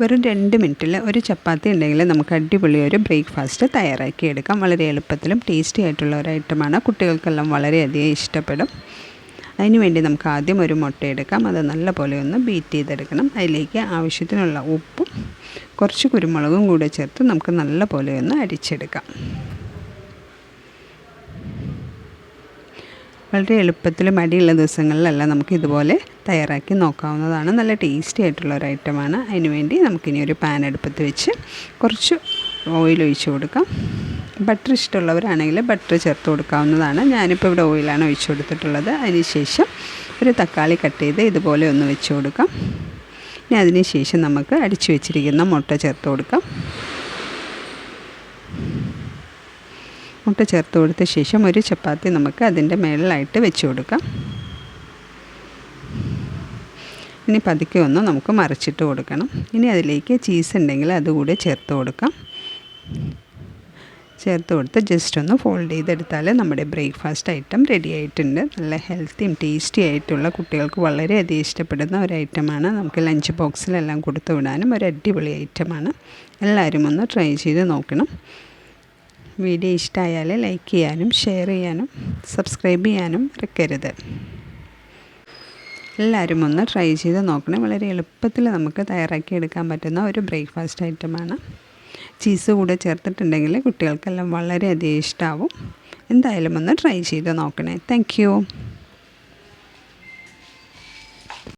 വെറും രണ്ട് മിനിറ്റിൽ ഒരു ചപ്പാത്തി ഉണ്ടെങ്കിൽ നമുക്ക് അടിപൊളി ഒരു ബ്രേക്ക്ഫാസ്റ്റ് തയ്യാറാക്കി എടുക്കാം. വളരെ എളുപ്പത്തിലും ടേസ്റ്റി ആയിട്ടുള്ള ഒരു ഐറ്റമാണ്. കുട്ടികൾക്കെല്ലാം വളരെയധികം ഇഷ്ടപ്പെടും. അതിനുവേണ്ടി നമുക്ക് ആദ്യം ഒരു മുട്ട എടുക്കാം. അത് നല്ലപോലെ ഒന്ന് ബീറ്റ് ചെയ്തെടുക്കണം. അതിലേക്ക് ആവശ്യത്തിനുള്ള ഉപ്പും കുറച്ച് കുരുമുളകും കൂടെ ചേർത്ത് നമുക്ക് നല്ലപോലെ ഒന്ന് അരിച്ചെടുക്കാം. വളരെ എളുപ്പത്തിലും മടിയുള്ള ദിവസങ്ങളിലെല്ലാം നമുക്ക് ഇതുപോലെ തയ്യാറാക്കി നോക്കാവുന്നതാണ്. നല്ല ടേസ്റ്റി ആയിട്ടുള്ള ഒരു ഐറ്റമാണ്. അതിന് വേണ്ടി നമുക്കിനി ഒരു പാൻ അടുപ്പത്ത് വെച്ച് കുറച്ച് ഓയിൽ ഒഴിച്ച് കൊടുക്കാം. ബട്ടർ ഇഷ്ടമുള്ളവരാണെങ്കിൽ ബട്ടർ ചേർത്ത് കൊടുക്കാവുന്നതാണ്. ഞാനിപ്പോൾ ഇവിടെ ഓയിലാണ് ഒഴിച്ച് കൊടുത്തിട്ടുള്ളത്. അതിനുശേഷം ഒരു തക്കാളി കട്ട് ചെയ്ത് ഇതുപോലെ ഒന്ന് വെച്ച് കൊടുക്കാം. ഇനി അതിനുശേഷം നമുക്ക് അടിച്ചു വെച്ചിരിക്കുന്ന മുട്ട ചേർത്ത് കൊടുക്കാം. മുട്ട ചേർത്ത് കൊടുത്ത ശേഷം ഒരു ചപ്പാത്തി നമുക്ക് അതിന്റെ മേളിലായിട്ട് വെച്ച് കൊടുക്കാം. ഇനി പതുക്കെ ഒന്ന് നമുക്ക് മറിച്ചിട്ട് കൊടുക്കണം. ഇനി അതിലേക്ക് ചീസ് ഉണ്ടെങ്കിൽ അതുകൂടെ ചേർത്ത് കൊടുക്കാം. ചേർത്ത് കൊടുത്ത് ജസ്റ്റ് ഒന്ന് ഫോൾഡ് ചെയ്തെടുത്താൽ നമ്മുടെ ബ്രേക്ക്ഫാസ്റ്റ് ഐറ്റം റെഡി ആയിട്ടുണ്ട്. നല്ല ഹെൽത്തിയും ടേസ്റ്റി ആയിട്ടുള്ള കുട്ടികൾക്ക് വളരെയധികം ഇഷ്ടപ്പെടുന്ന ഒരു ഐറ്റമാണ് നമുക്ക് ലഞ്ച് ബോക്സിലെല്ലാം കൊടുത്തു വിടാനും ഒരു അടിപൊളി ഐറ്റമാണ് എല്ലാവരും ഒന്ന് ട്രൈ ചെയ്ത് നോക്കണം. വീഡിയോ ഇഷ്ടമായാൽ ലൈക്ക് ചെയ്യാനും ഷെയർ ചെയ്യാനും സബ്സ്ക്രൈബ് ചെയ്യാനും മറക്കരുത്. എല്ലാവരും ഒന്ന് ട്രൈ ചെയ്ത് നോക്കണം. വളരെ എളുപ്പത്തിൽ നമുക്ക് തയ്യാറാക്കി എടുക്കാൻ പറ്റുന്ന ഒരു ബ്രേക്ക്ഫാസ്റ്റ് ഐറ്റമാണ് ചീസ് കൂടെ ചേർത്തിട്ടുണ്ടെങ്കിൽ കുട്ടികൾക്കെല്ലാം വളരെയധികം ഇഷ്ടമാവും എന്തായാലും ഒന്ന് ട്രൈ ചെയ്ത് നോക്കണേ. താങ്ക്